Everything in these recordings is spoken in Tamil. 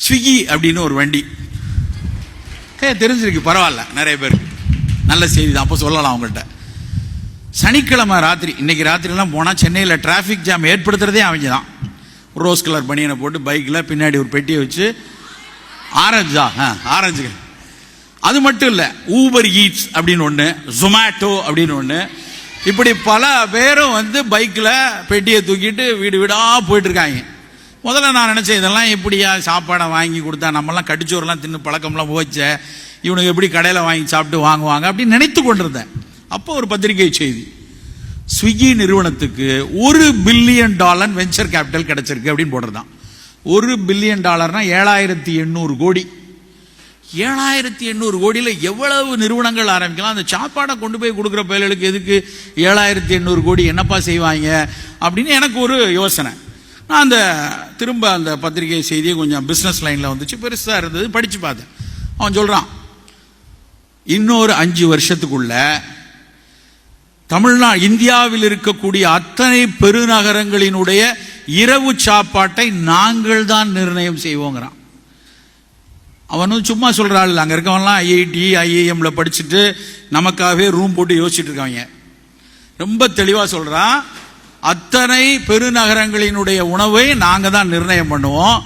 ஸ்விக்கி அப்படின்னு ஒரு வண்டி. ஏ தெரிஞ்சிருக்கு பரவாயில்ல நிறைய பேர் நல்ல செய்தி தான் அப்போ சொல்லலாம் அவங்கள்ட்ட. சனிக்கிழமை ராத்திரி இன்னைக்கு ராத்திரிலாம் போனால் சென்னையில் டிராஃபிக் ஜாம் ஏற்படுத்துறதே அவங்க தான் ரோஸ் கலர் பனியனை போட்டு பைக்கில் பின்னாடி ஒரு பெட்டியை வச்சு ஆரஞ்சா ஆ ஆரஞ்சு அது மட்டும் இல்லை ஊபர் ஈட்ஸ் அப்படின்னு ஒன்று ஜொமேட்டோ அப்படின்னு ஒன்று இப்படி பல பேரும் வந்து பைக்கில் பெட்டியை தூக்கிட்டு வீடு வீடாக போயிட்டுருக்காங்க முதல்ல நான் நினச்சேன் இதெல்லாம் எப்படியா சாப்பாடை வாங்கி கொடுத்தா நம்மலாம் கடிச்சோரெல்லாம் தின்னு பழக்கம்லாம் போச்சேன் இவனுக்கு எப்படி கடையில் வாங்கி சாப்பிட்டு வாங்குவாங்க? அப்படின்னு நினைத்து கொண்டிருந்தேன். அப்போ ஒரு பத்திரிகை செய்தி ஸ்விக்கி நிறுவனத்துக்கு ஒரு பில்லியன் டாலர் வெஞ்சர் கேபிட்டல் கிடைச்சிருக்கு அப்படின்னு போடுறதான் ஒரு பில்லியன் டாலர்னா ஏழாயிரத்தி எண்ணூறு கோடி. ஏழாயிரத்தி எண்ணூறு கோடியில் எவ்வளவு நிறுவனங்கள் ஆரம்பிக்கலாம்? அந்த சாப்பாடை கொண்டு போய் கொடுக்குற பயல்களுக்கு எதுக்கு ஏழாயிரத்தி எண்ணூறு கோடி? என்னப்பா செய்வாங்க? அப்படின்னு எனக்கு ஒரு யோசனை. நான் அந்த திரும்ப அந்த பத்திரிகை செய்தியை கொஞ்சம் பிஸ்னஸ் லைனில் வந்துச்சு. பெருசாக இருந்தது. படித்து பார்த்தேன். அவன் சொல்கிறான் இன்னொரு அஞ்சு வருஷத்துக்குள்ள தமிழ்நாடு இந்தியாவில் இருக்கக்கூடிய அத்தனை பெருநகரங்களினுடைய இரவு சாப்பாட்டை நாங்கள் தான் நிர்ணயம் செய்வோங்கிறான். அவனும் சும்மா சொல்கிறாள் அங்கே இருக்கவன்லாம் ஐஐடி ஐஏஎம்ல படிச்சுட்டு நமக்காகவே ரூம் போட்டு யோசிச்சுட்டு இருக்காங்க. ரொம்ப தெளிவாக சொல்கிறான் அத்தனை பெருநகரங்களினுடைய உணவை நாங்கள் தான் நிர்ணயம் பண்ணுவோம்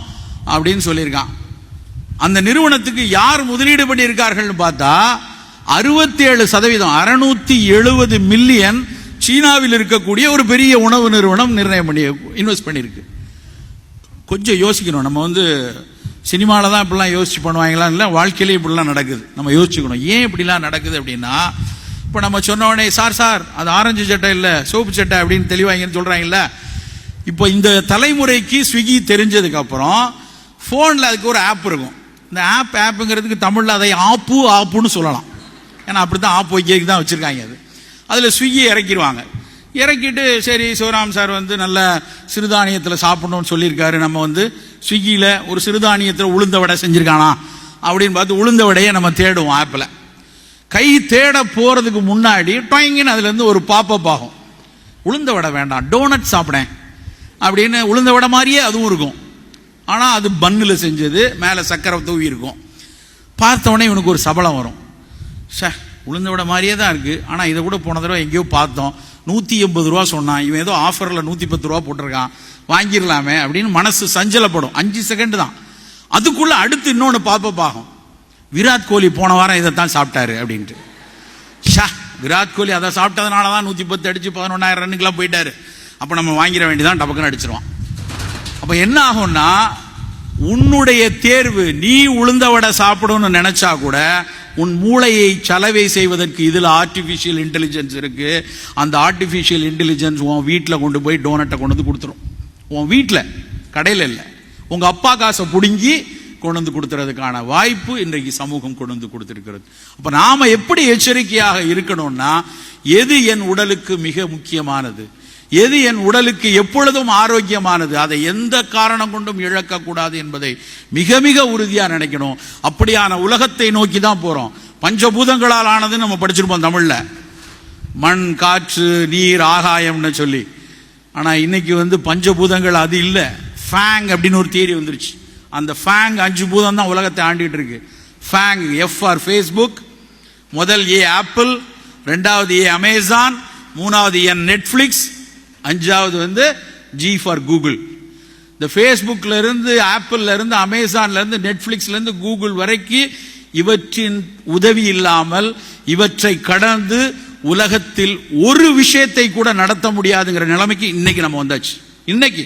அப்படின்னு சொல்லியிருக்கான். அந்த நிறுவனத்துக்கு யார் முதலீடு பண்ணியிருக்கார்கள்னு பார்த்தா அறுபத்தி ஏழு சதவீதம் அறுநூத்தி எழுபது மில்லியன் சீனாவில் இருக்கக்கூடிய ஒரு பெரிய உணவு நிறுவனம் நிர்ணயம் பண்ணி இன்வெஸ்ட் பண்ணியிருக்கு. கொஞ்சம் யோசிக்கணும். நம்ம வந்து சினிமாவில் தான் இப்படிலாம் யோசிச்சு பண்ணுவாங்களா இல்லை வாழ்க்கையிலே இப்படிலாம் நடக்குது. நம்ம யோசிச்சுக்கணும். ஏன் இப்படிலாம் நடக்குது அப்படின்னா இப்போ நம்ம சொன்னோடனே சார் சார் அது ஆரஞ்சு சட்டை இல்லை சோப்பு சட்டை அப்படின்னு தெளிவாங்கன்னு சொல்கிறாங்கல்ல இப்போ இந்த தலைமுறைக்கு ஸ்விக்கி தெரிஞ்சதுக்கு அப்புறம் ஃபோனில் அதுக்கு ஒரு ஆப் இருக்கும். இந்த ஆப் ஆப்புங்கிறதுக்கு தமிழில் அதை ஆப்பு ஆப்புன்னு சொல்லலாம். ஏன்னா அப்படி தான் ஆப் வைக்கிறதுக்கு தான் வச்சுருக்காங்க அது. அதில் ஸ்விக்கி இறக்கிடுவாங்க. இறக்கிட்டு சரி சிவராம் சார் வந்து நல்ல சிறுதானியத்தில் சாப்பிடணும்னு சொல்லியிருக்காரு. நம்ம வந்து ஸ்விக்கியில் ஒரு சிறுதானியத்தில் உளுந்த வடை செஞ்சுருக்கானா? அப்படின்னு பார்த்து உளுந்த வடையை நம்ம தேடுவோம் ஆப்பில் கை தேட போகிறதுக்கு முன்னாடி டொயங்கின்னு அதுலேருந்து ஒரு பாப்பப் ஆகும். உளுந்த வடை வேண்டாம் டோனட் சாப்பிடேன். அப்படின்னு உளுந்த வடை மாதிரியே அதுவும் இருக்கும். ஆனால் அது பன்னில் செஞ்சது மேலே சக்கரை தூவி இருக்கும். பார்த்தோடனே இவனுக்கு ஒரு சபலம் வரும். சே உளுந்த விட மாதிரியே தான் இருக்குது ஆனால் இதை கூட போன தடவை எங்கேயோ பார்த்தோம். நூற்றி எண்பது ரூபா சொன்னான். இவன் ஏதோ ஆஃபரில் நூற்றி பத்து ரூபா போட்டிருக்கான். வாங்கிடலாமே அப்படின்னு மனசு சஞ்சலப்படும். அஞ்சு செகண்ட் தான். அதுக்குள்ளே அடுத்து இன்னொன்று பாப்பப் விராட் கோலி போன வாரம் இதைத்தான் சாப்பிட்டாரு அப்படின்ட்டு. ஷா விராட் கோலி அதை சாப்பிட்டதுனால தான் நூற்றி பத்து அடித்து பதினொன்றாயிரம் ரன்னுக்கெலாம் போயிட்டாரு. அப்போ நம்ம வாங்கிட வேண்டியதான் டபக்குன்னு அடிச்சிருவான். அப்போ என்ன ஆகும்னா உன்னுடைய தேர்வு நீ உளுந்த வடை சாப்பிடணும்னு நினைச்சா கூட உன் மூளையை சலவை செய்வதற்கு இதில் ஆர்டிஃபிஷியல் இன்டெலிஜென்ஸ் இருக்கு. அந்த ஆர்டிஃபிஷியல் இன்டெலிஜென்ஸ் உன் வீட்டில் கொண்டு போய் டோனட்டை கொண்டு வந்து கொடுத்துரும். உன் வீட்டில் கடையில் இல்லை. உங்கள் அப்பா காசை பிடுங்கி கொண்டு வந்து கொடுத்துறதுக்கான வாய்ப்பு இன்றைக்கு சமூகம் கொண்டு வந்து கொடுத்திருக்கிறது. அப்போ நாம் எப்படி எச்சரிக்கையாக இருக்கணும்னா எது என் உடலுக்கு மிக முக்கியமானது? எது என் உடலுக்கு எப்பொழுதும் ஆரோக்கியமானது? அதை எந்த காரணம் கொண்டும் இழக்கக்கூடாது என்பதை மிக மிக உறுதியாக நினைக்கணும். அப்படியான உலகத்தை நோக்கி தான் போகிறோம் பஞ்சபூதங்களால் ஆனதுன்னு நம்ம படிச்சிருப்போம் தமிழில். மண் காற்று நீர் ஆகாயம்னு சொல்லி. ஆனால் இன்னைக்கு வந்து பஞ்சபூதங்கள் அது இல்லை. ஃபேங் அப்படின்னு ஒரு தியரி வந்துருச்சு. அந்த ஃபேங் அஞ்சு பூதம் தான் உலகத்தை ஆண்டிகிட்டு இருக்கு. ஃபேங் எஃப் ஆர் ஃபேஸ்புக் முதல் ஏ ஆப்பிள் ரெண்டாவது ஏ அமேசான் மூணாவது என் நெட்ஃப்ளிக்ஸ் அஞ்சாவது வந்து ஜி ஃபார் கூகுள் இந்த ஃபேஸ்புக்கில் இருந்து ஆப்பிள்ல இருந்து அமேசான்ல இருந்து நெட்ஃப்ளிக்ஸ்ல இருந்து கூகுள் வரைக்கும் இவற்றின் உதவி இல்லாமல் இவற்றை கடந்து உலகத்தில் ஒரு விஷயத்தை கூட நடத்த முடியாதுங்கிற நிலைமைக்கு இன்னைக்கு நம்ம வந்தாச்சு. இன்னைக்கு.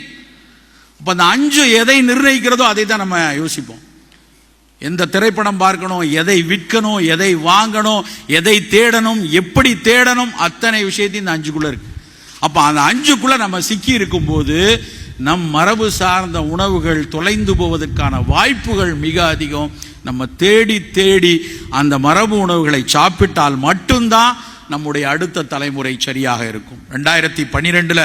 இப்போ அந்த அஞ்சு எதை நிர்ணயிக்கிறதோ அதை தான் நம்ம யோசிப்போம். எந்த திரைப்படம் பார்க்கணும் எதை விற்கணும் எதை வாங்கணும் எதை தேடணும் எப்படி தேடணும் அத்தனை விஷயத்தையும் இந்த அஞ்சுக்குள்ளே இருக்கு. அப்போ அந்த அஞ்சுக்குள்ளே நம்ம சிக்கி இருக்கும்போது நம் மரபு சார்ந்த உணவுகள் தொலைந்து போவதற்கான வாய்ப்புகள் மிக அதிகம். நம்ம தேடி தேடி அந்த மரபு உணவுகளை சாப்பிட்டால் மட்டும்தான் நம்முடைய அடுத்த தலைமுறை சரியாக இருக்கும். ரெண்டாயிரத்தி பன்னிரெண்டில்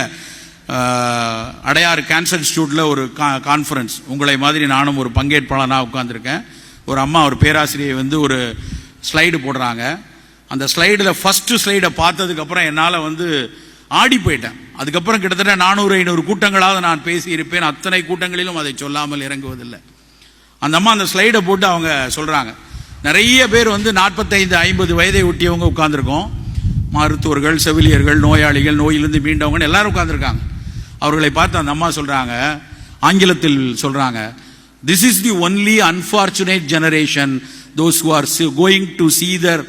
அடையாறு கேன்சர் இன்ஸ்டியூட்டில் ஒரு கான்ஃபரன்ஸ் உங்களை மாதிரி நானும் ஒரு பங்கேற்பாளனாக உட்காந்துருக்கேன் ஒரு அம்மா ஒரு பேராசிரியை வந்து ஒரு ஸ்லைடு போடுறாங்க. அந்த ஸ்லைடில் ஃபஸ்ட்டு ஸ்லைடை பார்த்ததுக்கப்புறம் என்னால் வந்து ஆடி போயிட்டேன். அதுக்கப்புறம் கிட்டத்தட்ட நானூறு ஐநூறு கூட்டங்களாவது நான் பேசியிருப்பேன். அத்தனை கூட்டங்களிலும் அதை சொல்லாமல் இறங்குவதில்லை. அந்த அம்மா அந்த ஸ்லைடை போட்டு அவங்க சொல்கிறாங்க நிறைய பேர் வந்து நாற்பத்தைந்து ஐம்பது வயதை ஒட்டியவங்க உட்காந்துருக்கோம் மருத்துவர்கள் செவிலியர்கள் நோயாளிகள் நோயிலிருந்து மீண்டவங்க எல்லாரும் உட்காந்துருக்காங்க அவர்களை பார்த்து அந்த அம்மா சொல்கிறாங்க ஆங்கிலத்தில் சொல்கிறாங்க this is the only unfortunate generation those who are going to see their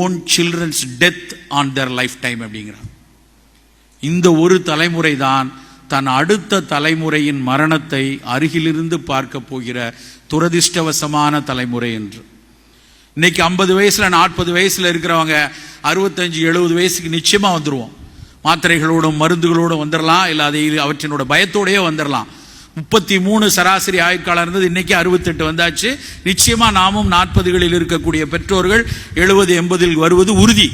own children's death on their life time அப்படிங்கிறாங்க. இந்த ஒரு தலைமுறை தான் தன் அடுத்த தலைமுறையின் மரணத்தை அருகிலிருந்து பார்க்க போகிற துரதிர்ஷ்டவசமான தலைமுறை என்று. இன்னைக்கு ஐம்பது வயசுல நாற்பது வயசுல இருக்கிறவங்க அறுபத்தஞ்சு எழுபது வயசுக்கு நிச்சயமா வந்துருவோம். மாத்திரைகளோடும் மருந்துகளோடும் வந்துடலாம் இல்லை அதை அவற்றினோட பயத்தோடயே வந்துடலாம் முப்பத்தி மூணு சராசரி ஆயுட்காலம் இருந்தது. இன்னைக்கு அறுபத்தெட்டு வந்தாச்சு. நிச்சயமா நாமும் நாற்பதுகளில் இருக்கக்கூடிய பெற்றோர்கள் எழுபது எண்பதில் வருவது உறுதி.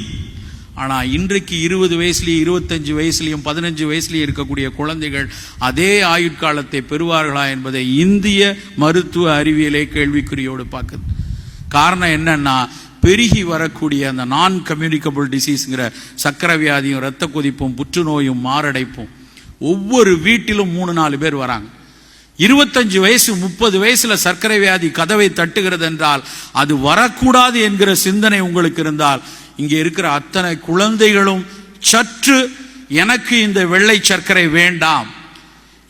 ஆனால் இன்றைக்கு இருபது வயசுலேயும் இருபத்தஞ்சு வயசுலேயும் பதினஞ்சு வயசுலேயும் இருக்கக்கூடிய குழந்தைகள் அதே ஆயுட்காலத்தை பெறுவார்களா என்பதை இந்திய மருத்துவ அறிவியலை கேள்விக்குறியோடு பார்க்குது. காரணம் என்னன்னா பெருகி வரக்கூடிய அந்த நான் கம்யூனிகபிள் டிசீஸ்ங்கிற சக்கரை வியாதியும் இரத்த கொதிப்பும் புற்றுநோயும் மாரடைப்பும். ஒவ்வொரு வீட்டிலும் மூணு நாலு பேர் வராங்க. இருபத்தஞ்சு வயசு முப்பது வயசுல சர்க்கரை வியாதி கதவை தட்டுகிறது என்றால் அது வரக்கூடாது என்கிற சிந்தனை உங்களுக்கு இருந்தால் இங்கே இருக்கிற அத்தனை குழந்தைகளும் சற்று எனக்கு இந்த வெள்ளை சர்க்கரை வேண்டாம்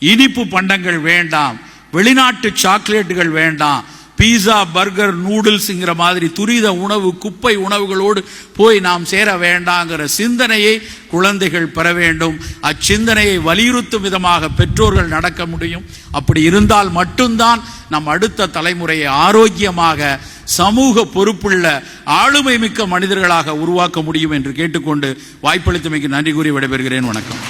இனிப்பு பண்டங்கள் வேண்டாம் வெளிநாட்டு சாக்லேட்டுகள் வேண்டாம் பீஸா பர்கர் நூடுல்ஸ்ங்கிற மாதிரி துரித உணவு குப்பை உணவுகளோடு போய் நாம் சேர வேண்டாங்கிற சிந்தனையை குழந்தைகள் பெற வேண்டும். அச்சிந்தனையை வலியுறுத்தும் விதமாக பெற்றோர்கள் நடக்க முடியும். அப்படி இருந்தால் மட்டும்தான் நம் அடுத்த தலைமுறையை ஆரோக்கியமாக சமூக பொறுப்புள்ள ஆளுமை மிக்க மனிதர்களாக உருவாக்க முடியும் என்று கேட்டுக்கொண்டு வாய்ப்பளித்தமைக்கு நன்றி கூறி விடைபெறுகிறேன். வணக்கம்.